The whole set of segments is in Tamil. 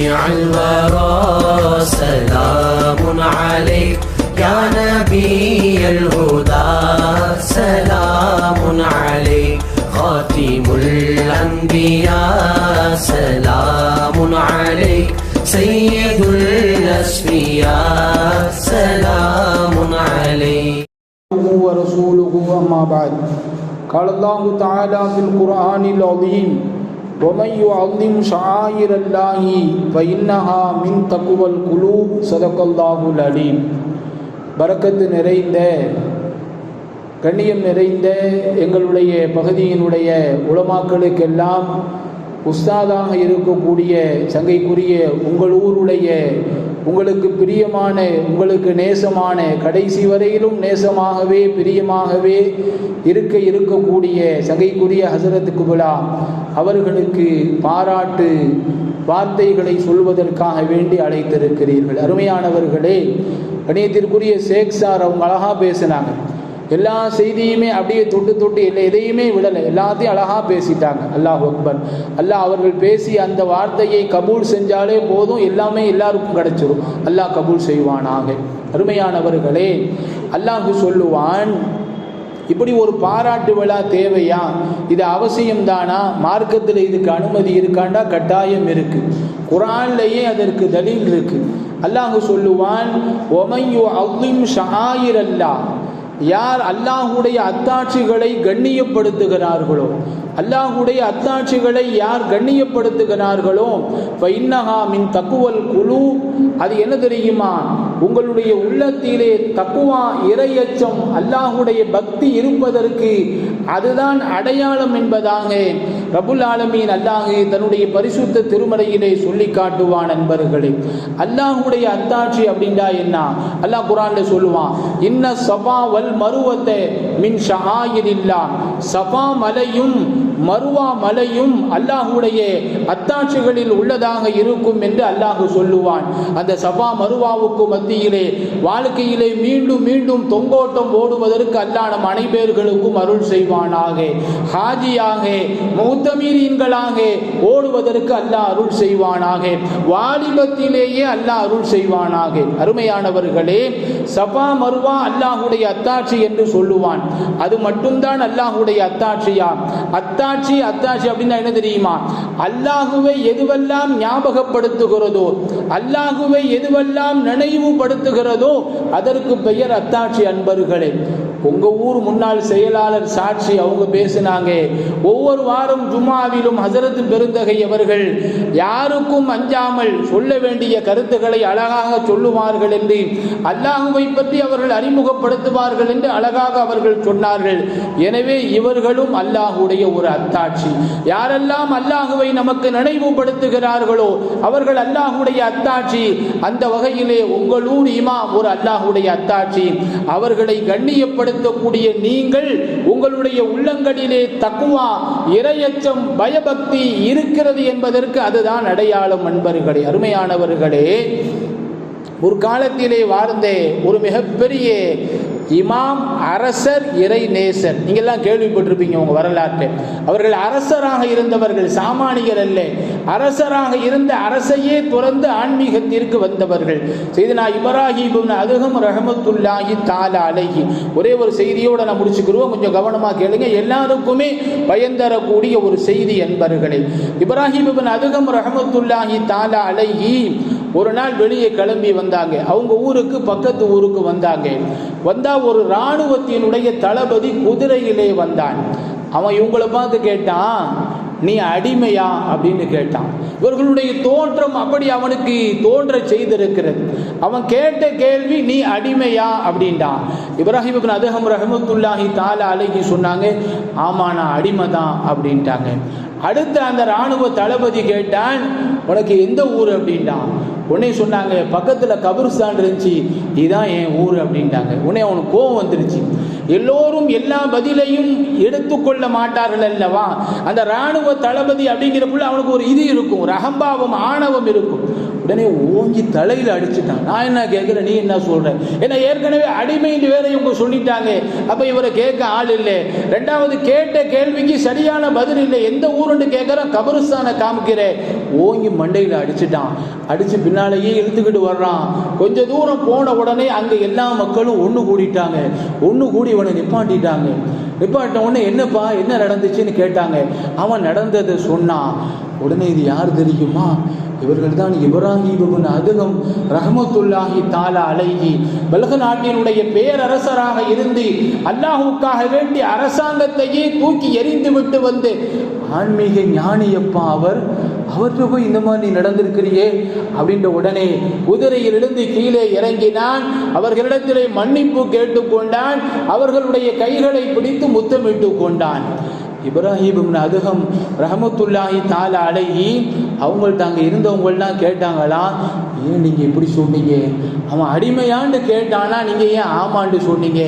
شفيع الورى سلام عليك يا نبي الهدى. سلام عليك خاتم الأنبياء. سلام عليك سيد الأسفياء سلام عليك. ورسوله أما بعد. قال الله تعالى في القرآن العظيم ومن يعظم شعائر الله فإنها من تقوى القلوب صدق الله العليم பரக்கத்து நிறைந்த கண்ணியம் நிறைந்த எங்களுடைய பகுதியினுடைய உலமாக்களுக்கெல்லாம் உஸ்தாதாக இருக்கக்கூடிய சங்கைக்குரிய உங்கள் ஊருடைய உங்களுக்கு பிரியமான உங்களுக்கு நேசமான கடைசி வரையிலும் நேசமாகவே பிரியமாகவே இருக்க இருக்கக்கூடிய சகைக்குரிய ஹசரத் குபுலா அவர்களுக்கு பாராட்டு வார்த்தைகளை சொல்வதற்காக வேண்டி அழைத்திருக்கிறீர்கள். அருமையானவர்களே கணியத்திற்குரிய ஷேக் சார் அவங்க அழகாக பேசினாங்க. எல்லா செய்தியுமே அப்படியே தொட்டு தொட்டு இல்லை எதையுமே விடலை. எல்லாத்தையும் அழகாக பேசிட்டாங்க. அல்லாஹ் அக்பர். அல்லாஹ் அவர்கள் பேசி அந்த வார்த்தையை கபூல் செஞ்சாலே போதும். எல்லாமே எல்லாருக்கும் கிடைச்சிரும். அல்லாஹ் கபூல் செய்வானாக. அருமையானவர்களே அல்லாஹு சொல்லுவான் இப்படி ஒரு பாராட்டு விழா தேவையா? இது அவசியம்தானா மார்க்கத்தில் இதுக்கு அனுமதி இருக்காண்டா? கட்டாயம் இருக்கு. குரான்லேயே அதற்கு தலில் இருக்கு. அல்லாஹு சொல்லுவான் ஒமையோ அவ்விம் ஷாயிரல்லா. யார் அல்லாஹுடைய அத்தாட்சிகளை கண்ணியப்படுத்துகிறார்களோ அல்லாஹுடைய அத்தாட்சிகளை யார் கண்ணியப்படுத்துகிறார்களோ இன்னஹா மின் தக்குவல் குழு அது என்ன தெரியுமா? உங்களுடைய உள்ளத்திலே தக்குவா இரையச்சம் அல்லாஹுடைய பக்தி இருப்பதற்கு அதுதான் அடையாளம் என்பதாக ரபுல் ஆலமீன் அல்லாஹே தன்னுடைய பரிசுத்த திருமறையிலே சொல்லி காட்டுவான் நண்பர்களே அல்லாஹுடைய அத்தாட்சி அப்படின்றா என்ன? அல்லாஹ் குரான்ல சொல்லுவான் இன்ன சபா வல் மருவத்தை மின் ஷஹாயிரில்லா. சபா மலையும் மருவா மலையும் அல்லாஹுடைய அத்தாட்சிகளில் உள்ளதாக இருக்கும் என்று அல்லாஹு சொல்லுவான். அந்த சபா மருவாவுக்கு மத்தியிலே வாழ்க்கையிலே மீண்டும் மீண்டும் தொங்கோட்டம் ஓடுவதற்கு அல்லாஹ் நம் அனைவர்களுக்கும் அருள் செய்வானாக. ஹாஜியாக மௌத்தமீரியன்களாக ஓடுவதற்கு அல்லாஹ் அருள் செய்வானாக. வாலிபத்திலேயே அல்லாஹ் அருள் செய்வானாக. அருமையானவர்களே சபா மருவா அல்லாஹுடைய அத்தாட்சி என்று சொல்லுவான். அது மட்டும்தான் அல்லாஹுடைய அத்தாட்சியா? அத்தாட்சி அத்தாட்சி அப்படின்னா என்ன தெரியுமா? அல்லாஹுவை எதுவெல்லாம் ஞாபகப்படுத்துகிறதோ அல்லாஹுவை எதுவெல்லாம் நினைவுபடுத்துகிறதோ அதற்கு பெயர் அத்தாட்சி அன்பர்களே. உங்க ஊர் முன்னாள் செயலாளர் சாட்சி அவங்க பேசினாங்க. ஒவ்வொரு வாரம் ஜும்மாவிலும் ஹசரத் பெருந்தகை அவர்கள் யாருக்கும் அஞ்சாமல் சொல்ல வேண்டிய கருத்துக்களை அழகாக சொல்லுவார்கள் என்று அல்லாஹுவை பற்றி அவர்கள் அறிமுகப்படுத்துவார்கள் என்று அழகாக அவர்கள் சொன்னார்கள். எனவே இவர்களும் அல்லாஹுடைய ஒரு அத்தாட்சி. யாரெல்லாம் அல்லாஹுவை நமக்கு நினைவுபடுத்துகிறார்களோ அவர்கள் அல்லாஹுடைய அத்தாட்சி. அந்த வகையிலே உங்களூர் இமாம் ஒரு அல்லாஹுடைய அத்தாட்சி. அவர்களை கண்ணியப்படுத்தக்கூடிய நீங்கள் உங்களுடைய உள்ளங்களிலே தக்குவா இரையச்சம் பயபக்தி இருக்கிறது என்பதற்கு அதுதான் அடையாளம் நண்பர்களே அருமையானவர்களே. ஒரு காலத்திலே வாழ்ந்த ஒரு மிகப்பெரிய இமாம் அரசர் இறை நேசர். நீங்கெல்லாம் கேள்விப்பட்டிருப்பீங்க உங்க வரலாற்று. அவர்கள் அரசராக இருந்தவர்கள் சாமானியர் அல்ல. அரசராக இருந்த அரசையே துறந்து ஆன்மீகத்திற்கு வந்தவர்கள். செய்தனா இப்ராஹிம் அதுகம் ரஹமத்துல்லாஹி தாலா அலகி ஒரே ஒரு செய்தியோட நான் முடிச்சுக்கிறோம். கொஞ்சம் கவனமாக கேளுங்க. எல்லாருக்குமே பயன்தரக்கூடிய ஒரு செய்தி என்பர்களே. இப்ராஹிம் அதுகம் ரஹமத்துல்லாஹி தாலா அலைஹி ஒரு நாள் வெளியே கிளம்பி வந்தாங்க. அவங்க ஊருக்கு பக்கத்து ஊருக்கு வந்தாங்க. வந்தா ஒரு இராணுவத்தினுடைய தளபதி குதிரையிலே வந்தான். அவன் இவங்களை பார்த்து கேட்டான் நீ அடிமையா? அப்படின்னு கேட்டான். இவர்களுடைய தோற்றம் அப்படி அவனுக்கு தோன்ற செய்திருக்கிறது. அவன் கேட்ட கேள்வி நீ அடிமையா? அப்படின்ட்டான் இப்ராஹிம் இப்னு அதஹம் ரஹமத்துல்லாஹி தாலா அலைகி சொன்னாங்க ஆமா நான் அடிமை தான் அப்படின்ட்டாங்க. அடுத்து அந்த ராணுவ தளபதி கேட்டான் உனக்கு எந்த ஊர்? அப்படின்ட்டான் உடனே சொன்னாங்க பக்கத்தில் கபிரிஸ்தான் இருந்துச்சு இதுதான் என் ஊர் அப்படின்ட்டாங்க. உடனே அவனுக்கு கோவம் வந்துருச்சு. எல்லோரும் எல்லா பதிலையும் எடுத்துக்கொள்ள மாட்டார்கள் அல்லவா? அந்த ராணுவ தளபதி அப்படிங்கிறக்குள்ள அவனுக்கு ஒரு இது இருக்கும் ஒரு அகம்பாவம் ஆணவம் இருக்கும். உடனே ஓங்கி தலையில் அடிச்சுட்டான். நான் என்ன கேட்குறேன் நீ என்ன சொல்கிற ஏன்னா ஏற்கனவே அடிமைன்னு வேற இவங்க சொல்லிட்டாங்க. அப்போ இவரை கேட்க ஆள் இல்லை. ரெண்டாவது கேட்ட கேள்விக்கு சரியான பதில் இல்லை. எந்த ஊருன்னு கேட்குறேன் கபருஸ்தானை காமிக்கிறேன். ஓங்கி மண்டையில் அடிச்சுட்டான். அடித்து பின்னாலேயே இழுத்துக்கிட்டு வர்றான். கொஞ்ச தூரம் போன உடனே அங்கே எல்லா மக்களும் ஒன்று கூடிட்டாங்க. ஒன்று கூடி இவனை நிப்பாட்டிட்டாங்க. நிப்பாட்டின உடனே என்னப்பா என்ன நடந்துச்சுன்னு கேட்டாங்க. அவன் நடந்ததை சொன்னான். உடனே இது யார் தெரியுமா? இவர்கள் தான் இப்ராஹிம் அதுகம் ரஹமத்துல்லாஹி தாலா அலைஹி. பல்க நாட்டினுடைய பேரரசராக இருந்து அல்லாஹுக்காக வேண்டி அரசாங்கத்தையே தூக்கி எறிந்து விட்டு வந்து ஆன்மீக ஞானியப்பா அவர் அவர்கிட்ட போய் இந்த மாதிரி நீ நடந்திருக்கிறியே? அப்படின்ற உடனே குதிரையிலிருந்து கீழே இறங்கினான். அவர்களிடத்திலே மன்னிப்பு கேட்டுக்கொண்டான். அவர்களுடைய கைகளை பிடித்து முத்தமிட்டு கொண்டான் இப்ராஹிம் அதுகம் ரஹமத்துல்லாஹி தாலா அலைஹி அவங்கள்ட்ட அங்கே இருந்தவங்கள்லாம் கேட்டாங்களா ஏன் நீங்கள் இப்படி சொன்னீங்க அவன் அடிமையாண்டு கேட்டானா நீங்கள் ஏன் ஆமாண்டு சொன்னீங்க?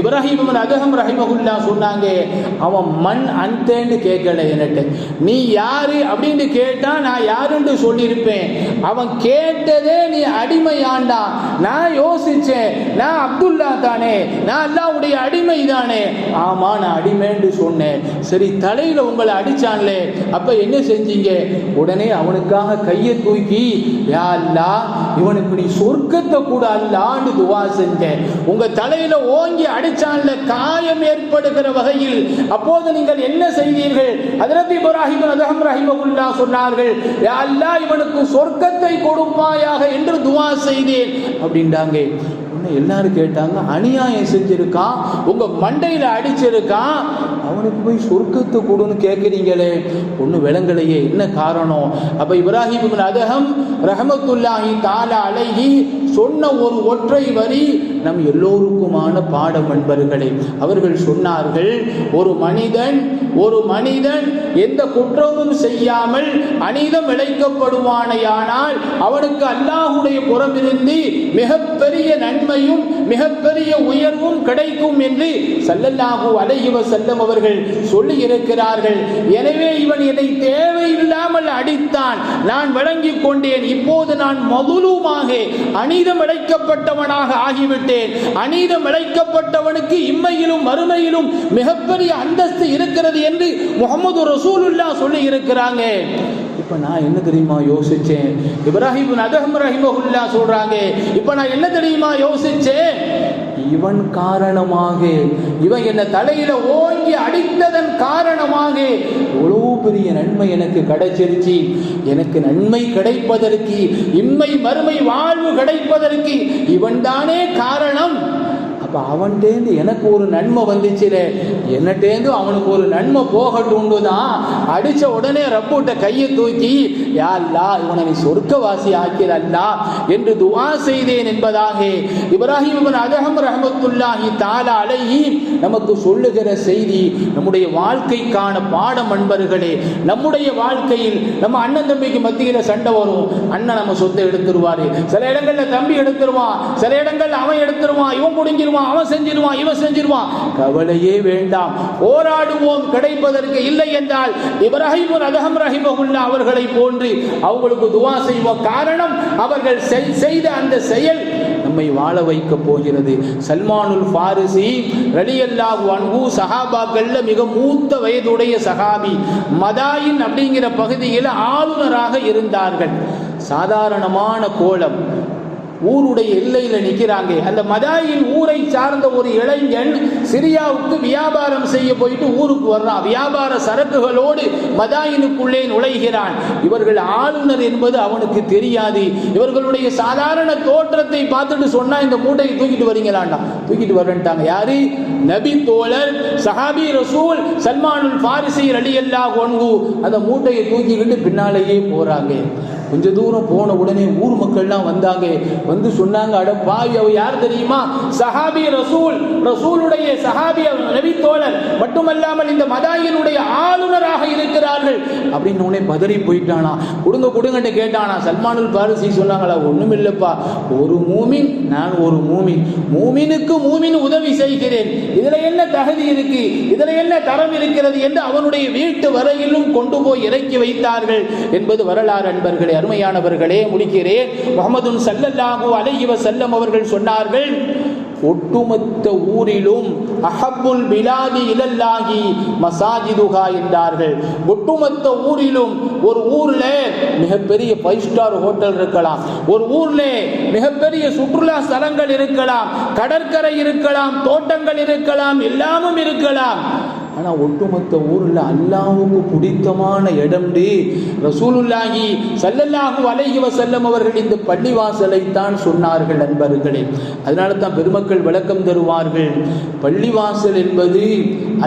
இப்ராஹிம் அகஹம் ரஹிமகுல்லா சொன்னாங்க அவன் மண் அந்தேன்னு கேட்கல என்னட்டு. நீ யாரு அப்படின்னு கேட்டா நான் யாருன்னு சொல்லியிருப்பேன். அவன் கேட்டதே நீ அடிமையாண்டா. நான் யோசிச்சேன் நான் அப்துல்லா தானே நான் அல்லாவுடைய அடிமை தானே ஆமா நான் அடிமைன்னு சொன்னேன். சரி தலையில உங்களை அடிச்சான்லே அப்ப என்ன செஞ்சீங்க? உடனே அவனுக்காக கையை தூக்கி யா இவனுக்கு நீ சொர்க்கத்தை கூட அல்லாண்டு துவா செஞ்சேன். உங்க தலையில ஓங்கி அடிச்சான்ல காயம் ஏற்படுகிற வகையில் அப்போது நீங்கள் என்ன செய்தீர்கள்? அதிரத் இப்ராஹிம் அதகம் ரஹிமகுல்லா சொன்னார்கள் யா அல்லா இவனுக்கு சொர்க்கத்தை கொடுப்பாயாக என்று துவா செய்தேன். அப்படின்றாங்க. உடனே எல்லாரும் கேட்டாங்க அநியாயம் செஞ்சிருக்கான் உங்க மண்டையில அடிச்சிருக்கான் அவனுக்கு போய் சொர்க்கத்தை கொடுன்னு கேட்குறீங்களே ஒன்றும் விளங்கலையே என்ன காரணம்? அப்ப இப்ராஹிம் அதகம் ரஹமத்துல்லாஹி தாலா அழகி சொன்ன ஒரு ஒற்றை வரி நம் எல்லோருக்குமான பாடம் நண்பர்களே அவர்கள் சொன்னார்கள். ஒரு மனிதன் ஒரு மனிதன் எந்த குற்றமும் செய்யாமல் அநீதம் இழைக்கப்படுவானையானால் அவனுக்கு அல்லாஹுடைய புறமிருந்து மிகப்பெரிய நன்மையும் மிகப்பெரிய உயர்வும் கிடைக்கும் என்று சல்லல்லாஹூ அலைஹி செல்லம் அவர்கள் சொல்லி இருக்கிறார்கள் எனவே இவன் என்னை தேவையில்லாமல் அடித்தான். நான் விளங்கிக் கொண்டேன். இப்போது நான் மதுலுமாக அநீதம் இழைக்கப்பட்டவனாக ஆகிவிட்டேன். அநீதம் இழைக்கப்பட்டவனுக்கு இம்மையிலும் மறுமையிலும் மிகப்பெரிய அந்தஸ்து இருக்கிறது என்று முகமது ரசூலுல்லா சொல்லி இருக்கிறாங்க இப்ப நான் என்ன தெரியுமா யோசிச்சேன்? இப்ராஹிம் அதகம் ரஹிமகுல்லா சொல்றாங்க. இப்ப நான் என்ன தெரியுமா யோசிச்சேன்? இவன் காரணமாக இவன் என்ன தலையில ஓங்கி அடித்ததன் காரணமாக எவ்வளவு பெரிய நன்மை எனக்கு கிடைச்சிருச்சு. எனக்கு நன்மை கிடைப்பதற்கு இம்மை மறுமை வாழ்வு கிடைப்பதற்கு இவன் தானே காரணம். அப்போ அவன்கிட்டேந்து எனக்கு ஒரு நன்மை வந்துச்சுலே. என்னட்டேந்து அவனுக்கு ஒரு நன்மை போகட்டும்னு தான் அடிச்ச உடனே ரப்பூட்ட கையை தூக்கி யா இவனை நீ சொர்க்கவாசி ஆக்கிறல்லா என்று துவா செய்தேன் என்பதாக இப்ராஹிம் இப்னு அதகம் ரஹமத்துல்லாஹி தாலா அலைஹி நமக்கு சொல்லுகிற செய்தி நம்முடைய வாழ்க்கைக்கான பாடம் அன்பர்களே நம்முடைய வாழ்க்கையில் நம்ம அண்ணன் தம்பிக்கு மத்தியில் சண்டை வரும். அண்ணன் நம்ம சொத்தை எடுத்துருவாரு. சில இடங்கள்ல தம்பி எடுத்துருவான் சில இடங்கள்ல அவன் எடுத்துருவான் இவன் முடிஞ்சிருவான் அவன் செஞ்சிருவான் இவன் செஞ்சிருவான் கவலையே வேண்டாம். போராடுவோம். கிடைப்பதற்கு இல்லை என்றால் இப்ராஹிம் அதகம் ரஹிமகுல்லா அவர்களை போன்று அவங்களுக்கு துவா செய்வோம். காரணம் அவர்கள் செய்த அந்த செயல் நம்மை வாழ வைக்க போகிறது. சல்மானுல் ஃபாரிசி ரலியல்லாஹு அன்பு சஹாபாக்கள்ல மிக மூத்த வயதுடைய சஹாபி. மதாயின் அப்படிங்கிற பகுதியில் ஆளுநராக இருந்தார்கள். சாதாரணமான கோலம். ஊருடைய எல்லையில் நிற்கிறாங்க அந்த மதாயின் ஊரை சார்ந்த ஒரு இளைஞன் சிரியாவுக்கு வியாபாரம் செய்ய போயிட்டு ஊருக்கு வர்றான். வியாபார சரக்குகளோடு மதாயினுக்குள்ளே நுழைகிறான். இவர்கள் ஆளுநர் என்பது அவனுக்கு தெரியாது. இவர்களுடைய சாதாரண தோற்றத்தை பார்த்துட்டு சொன்னா இந்த மூட்டையை தூக்கிட்டு வரீங்களாண்டா. தூக்கிட்டு வரன்ட்டாங்க. யாரு? நபி தோழர் சஹாபி ரசூல் சல்மானுல் பாரிசி ரலியல்லாஹு அன்ஹு. அந்த மூட்டையை தூக்கிக்கிட்டு பின்னாலேயே போறாங்க. கொஞ்ச தூரம் போன உடனே ஊர் மக்கள்லாம் வந்தாங்க. வந்து சொன்னாங்க அட பாய் அவ யார் தெரியுமா? சஹாபி ரசூல் ரசூலுடைய சஹாபி நபி தோழர். மட்டுமல்லாமல் இந்த மதாயினுடைய ஆளுநராக இருக்கிறார்கள். அப்படின்னு உடனே பதறி போயிட்டானா. கொடுங்க கொடுங்கன்னு கேட்டானா. சல்மானுல் பாரிசி சொன்னாங்களா ஒன்றும் இல்லைப்பா. ஒரு மூமின் நான் ஒரு மூமின். மூமினுக்கு மூமின் உதவி செய்கிறேன். இதுல என்ன தகுதி இருக்கு? இதுல என்ன தரம் இருக்கிறது? என்று அவனுடைய வீட்டு வரையிலும் கொண்டு போய் இறக்கி வைத்தார்கள் என்பது வரலாறு அன்பர்களே. அருமையானவர்களே முடிக்கிறேன். முகமது சல்லல்லாஹூ அலைஹி செல்லம் அவர்கள் சொன்னார்கள் ஒட்டுமொத்த ஊரிலும் அஹப்புல் பிலாதி இலல்லாகி மசாஜிதுகா என்றார்கள். ஒட்டுமொத்த ஊரிலும் ஒரு ஊர்ல மிகப்பெரிய ஃபைவ் ஸ்டார் ஹோட்டல் இருக்கலாம். ஒரு ஊர்ல மிகப்பெரிய சுற்றுலா ஸ்தலங்கள் இருக்கலாம். கடற்கரை இருக்கலாம் தோட்டங்கள் இருக்கலாம் எல்லாமும் இருக்கலாம். ஆனா ஒட்டுமொத்த ஊரில் அல்லாவுக்கு பிடித்தமான இடம்டி ரசூலுல்லாஹி சல்லல்லாஹு அலைஹி வசல்லம் அவர்கள் இந்த பள்ளிவாசலை தான் சொன்னார்கள் நண்பர்களே. அதனால தான் பெருமக்கள் விளக்கம் தருவார்கள். பள்ளிவாசல் என்பது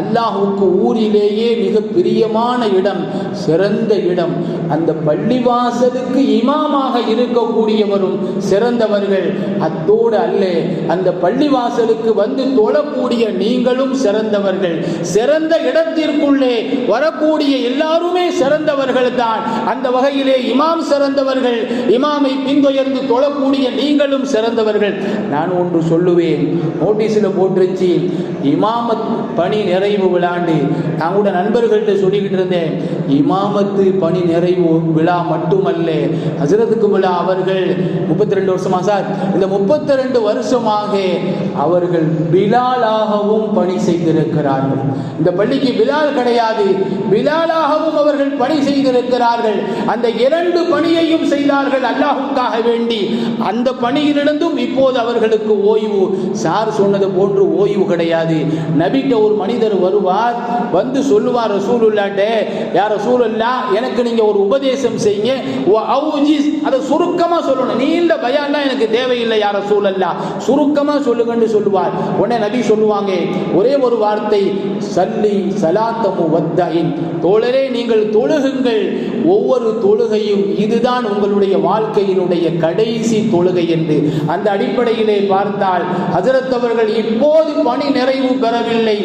அல்லாஹுக்கு ஊரிலேயே மிக பிரியமான இடம் சிறந்த இடம். அந்த பள்ளிவாசலுக்கு இமாமாக இருக்கக்கூடியவரும் சிறந்தவர்கள். அத்தோடு அல்ல அந்த பள்ளிவாசலுக்கு வந்து தொழக்கூடிய நீங்களும் சிறந்தவர்கள். சிறந்த இடத்திற்குள்ளே வரக்கூடிய எல்லாருமே சிறந்தவர்கள் தான் அந்த வகையிலே இமாம் சிறந்தவர்கள் இமாமை பின்தொயர்ந்து தொழக்கூடிய நீங்களும் சிறந்தவர்கள். நான் ஒன்று சொல்லுவேன் நோட்டீஸில் போட்டுருச்சு இமாமத் பணி நிறைவு விழாண்டு. நான் கூட நண்பர்கள்ட்ட சொல்லிக்கிட்டு இருந்தேன் இமாமத்து பணி நிறைவு விழா மட்டுமல்ல ஹசரத்துக்கு விழா அவர்கள் முப்பத்தி ரெண்டு வருஷமா சார் இந்த முப்பத்தி ரெண்டு வருஷமாக அவர்கள் பிலாலாகவும் பணி செய்திருக்கிறார்கள். இந்த பள்ளிக்கு பிலால் கிடையாது. பிலாலாகவும் அவர்கள் பணி செய்திருக்கிறார்கள். அந்த இரண்டு பணியையும் செய்தார்கள் அல்லாஹுக்காக வேண்டி. அந்த பணியிலிருந்தும் இப்போது அவர்களுக்கு ஓய்வு. சார் சொன்னது போன்று ஓய்வு கிடையாது. நபிட்ட ஒரு மனிதர் வருவார் வந்து சொல்லுவார் ரசூலுல்லாட்டே யார் ரசூலுல்லா எனக்கு நீங்கள் ஒரு உபதேசம் செய்யுங்க. ஓ அவுஜிஸ். அதை சுருக்கமாக சொல்லணும். நீண்ட பயான்லாம் எனக்கு தேவையில்லை யார் ரசூலல்லா சுருக்கமாக சொல்லுங்கன்னு சொல்லுவார். உடனே நபி சொல்லுவாங்க ஒரே ஒரு வார்த்தை சல்லி சலாத்தமு வத்தாயின் தோழரே நீங்கள் தொழுகுங்கள். ஒவ்வொரு தொழுகையும் இதுதான் உங்களுடைய வாழ்க்கையினுடைய கடைசி தொழுகை என்று அந்த அடிப்படையிலே பார்த்தால் அதிரத்தவர்கள் இப்போது பணி நிறைவு பெறவில்லை.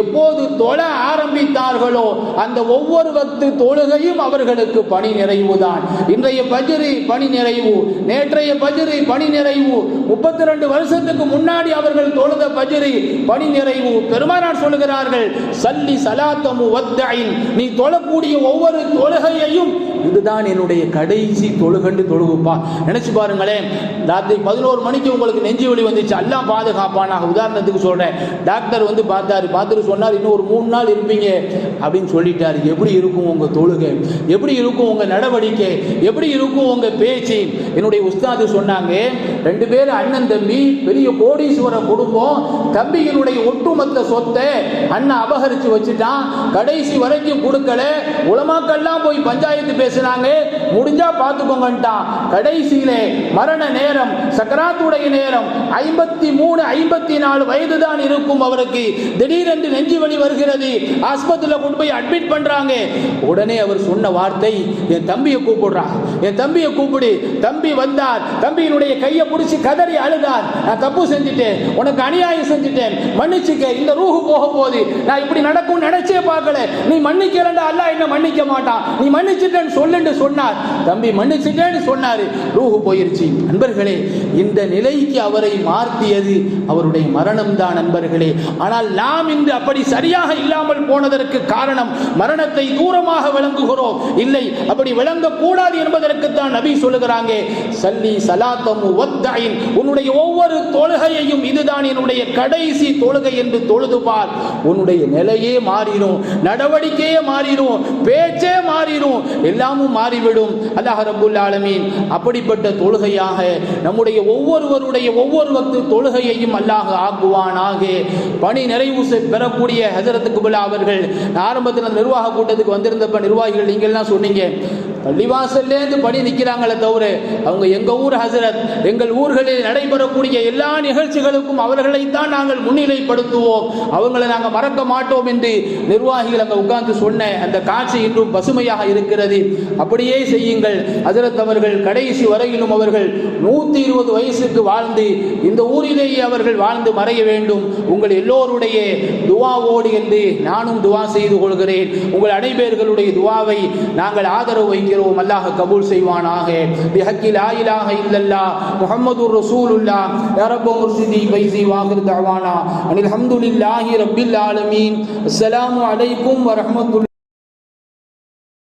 எப்போது தொழ ஆரம்பித்தார்களோ அந்த ஒவ்வொரு வக்து தொழுகையும் அவர்களுக்கு பணி நிறைவுதான். இன்றைய பஜ்ரி பணி நிறைவு நேற்றைய பஜ்ரி பணி நிறைவு முப்பத்தி ரெண்டு வருஷத்துக்கு முன்னாடி அவர்கள் தொழுத பஜிரி பணி நிறைவு. பெருமானார் சொல்லுகிறார்கள் சல்லி சலாத்தமு வத்தாயின் நீ தொழக்கூடிய ஒவ்வொரு தொழுகையையும் даем இதுதான் என்னுடைய கடைசி தொழுகண்டு தொழுகுப்பா நினைச்சு பாருங்களேன் ராத்திரி பதினோரு மணிக்கு உங்களுக்கு நெஞ்சு வலி வந்துச்சு எல்லாம் பாதுகாப்பானாக. உதாரணத்துக்கு சொல்றேன் டாக்டர் வந்து பார்த்தாரு பார்த்துட்டு சொன்னார் இன்னும் ஒரு மூணு நாள் இருப்பீங்க. அப்படின்னு சொல்லிட்டாரு. எப்படி இருக்கும் உங்க தொழுகை? எப்படி இருக்கும் உங்க நடவடிக்கை? எப்படி இருக்கும் உங்க பேச்சு? என்னுடைய உஸ்தாது சொன்னாங்க ரெண்டு பேரும் அண்ணன் தம்பி பெரிய கோடீஸ்வர குடும்பம் தம்பியினுடைய ஒட்டுமொத்த சொத்தை அண்ணன் அபகரிச்சு வச்சுட்டான். கடைசி வரைக்கும் கொடுக்கல. உலமாக்கள்லாம் போய் பஞ்சாயத்து பேசினாங்க. முடிஞ்சா பார்த்துக்கோங்கன்ட்டான் கடைசியிலே மரண நேரம் சக்கராத்துடைய நேரம் ஐம்பத்தி மூணு ஐம்பத்தி நாலு வயது தான் இருக்கும் அவருக்கு. திடீரென்று நெஞ்சு வலி வருகிறது. ஆஸ்பத்திரியில் கொண்டு போய் அட்மிட் பண்றாங்க. உடனே அவர் சொன்ன வார்த்தை என் தம்பியை கூப்பிடுறான் என் தம்பியை கூப்பிடு. தம்பி வந்தார். தம்பியினுடைய கையை பிடிச்சி கதறி அழுதார். நான் தப்பு செஞ்சுட்டேன். உனக்கு அநியாயம் செஞ்சுட்டேன். மன்னிச்சுக்க. இந்த ரூஹு போக போகுது நான் இப்படி நடக்கும் நினைச்சே பார்க்கல. நீ மன்னிக்கலண்டா அல்ல என்ன மன்னிக்க மாட்டான். நீ மன்னிச்சிட்டேன்னு சொல்லுன்னு சொன்னார். தம்பி மன்னிச்சுட்டேன்னு சொன்னாரு. ரூஹு போயிருச்சு. நண்பர்களே இந்த நிலைக்கு அவரை மாற்றியது அவருடைய மரணம் தான் நண்பர்களே. ஆனால் நாம் இன்று அப்படி சரியாக இல்லாமல் போனதற்கு காரணம் மரணத்தை தூரமாக விளங்குகிறோம். இல்லை அப்படி விளங்கக்கூடாது என்பதற்கு தான் நபி சொல்லுகிறாங்க சல்லி சலாத்தமு வத்தாயின் உன்னுடைய ஒவ்வொரு தொழுகையையும் இதுதான் என்னுடைய கடைசி தொழுகை என்று தொழுது பார் உன்னுடைய நிலையே மாறிடும் நடவடிக்கையே மாறிடும் பேச்சே மாறிடும் எல்லாமும் மாறிவிடும். அல்லாஹ் ரபுல் ஆலமீன் அப்படிப்பட்ட தொழுகையாக நம்முடைய ஒவ்வொருவருடைய ஒவ்வொரு வக்து தொழுகையையும் அல்லாஹ் ஆக்குவானாக. பணி நிறைவு செ- பெறக்கூடிய ஹசரத்துக்கு குபலா அவர்கள் ஆரம்பத்தில் நிர்வாக கூட்டத்துக்கு வந்திருந்தப்ப நிர்வாகிகள் நீங்கள்லாம் சொன்னீங்க பள்ளிவாசல்லேருந்து படி நிற்கிறாங்களே தவிர அவங்க எங்கள் ஊர் ஹசரத் எங்கள் ஊர்களில் நடைபெறக்கூடிய எல்லா நிகழ்ச்சிகளுக்கும் அவர்களைத்தான் நாங்கள் முன்னிலைப்படுத்துவோம். அவங்களை நாங்கள் மறக்க மாட்டோம் என்று நிர்வாகிகள் அங்கே உட்கார்ந்து சொன்ன அந்த காட்சி இன்றும் பசுமையாக இருக்கிறது. அப்படியே செய்யுங்கள். ஹசரத் அவர்கள் கடைசி வரையிலும் அவர்கள் நூற்றி இருபது வயசுக்கு வாழ்ந்து இந்த ஊரிலேயே அவர்கள் வாழ்ந்து மறைய வேண்டும். உங்கள் எல்லோருடைய துவாவோடு என்று நானும் துவா செய்து கொள்கிறேன். உங்கள் அனைவர்களுடைய துவாவை நாங்கள் ஆதரவு வைக்கிறோம் அல்லாஹ் கபூல் செய்வானாக பிஹக்கி லா இலாஹ இல்லல்லா முஹம்மதுர் ரசூலுல்லாஹ் யா ரப்ப முர்ஷிதி பைசி வாகிர் தஅவானா அனில் ஹம்துலில்லாஹி ரப்பில் ஆலமீன் அஸ்ஸலாமு அலைக்கும் வரஹ்மத்துல்லாஹி